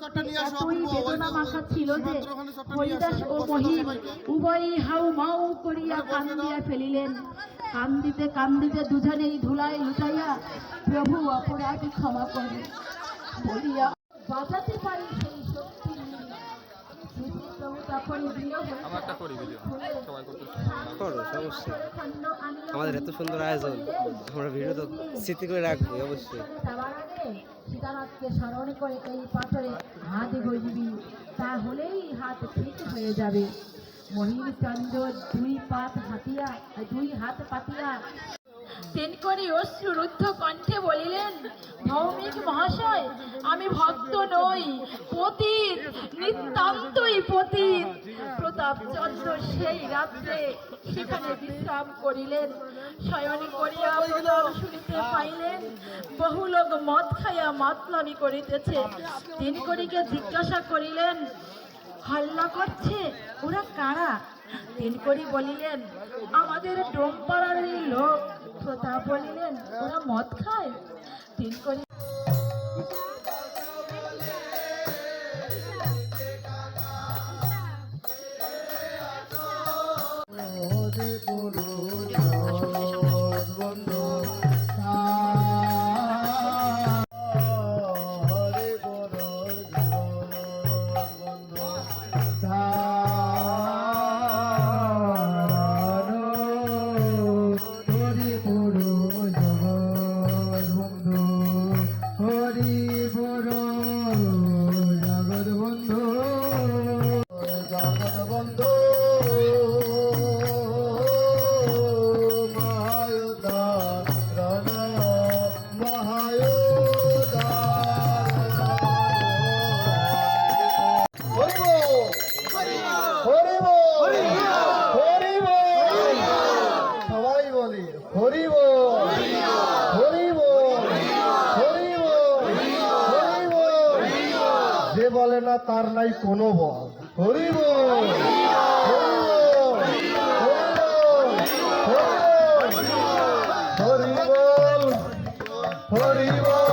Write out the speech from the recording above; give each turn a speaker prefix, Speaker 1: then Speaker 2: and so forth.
Speaker 1: এতই বেদনা মাখা ছিল যে হরিদাস ও মহিম উভয়ই হাউ মাউ করিয়া কান্দিয়া ফেলিলেন। কান্দিতে কান্দিতে দুজনেই ধুলায় লুটাইয়া প্রভু অপরাধ ক্ষমা করে বলিয়া বাঁচাতে পারি।
Speaker 2: করি ভিডিও সবাই করতে
Speaker 3: করো সমস্যা আমাদের এত সুন্দর আয়োজন আমরা ভিডিও তো স্মৃতি করে রাখব অবশ্যই।
Speaker 1: সীতানাথকে স্মরণ করে এই পাথরে হাত গজবি তাহলেই হাত ঠিক হয়ে যাবে মহিম দুই পাত হাতিয়া দুই হাত পাতিয়া তিন করে অশ্রুরুদ্ধ কণ্ঠে বলিলেন ভৌমিক মহাশয় আমি ভক্ত নই পতিত নিতান্তই সেই রাত্রে সেখানে বিশ্রাম করিলেন। শয়ন করিয়া শুনিতে পাইলেন। বহু লোক মদ খাইয়া মাতলামি করিতেছে। তিন করিকে জিজ্ঞাসা করিলেন, হল্লা করছে? ওরা কারা? তিন করি বলিলেন, আমাদের ডোমপাড়ার লোক। প্রতাপ বলিলেন, ওরা মদ খায়? তিন করি
Speaker 4: রাধে পুরো যে বলে না তার নাই কোনো বল। হরিব হরিবল হরিবল